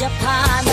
จะผ่าน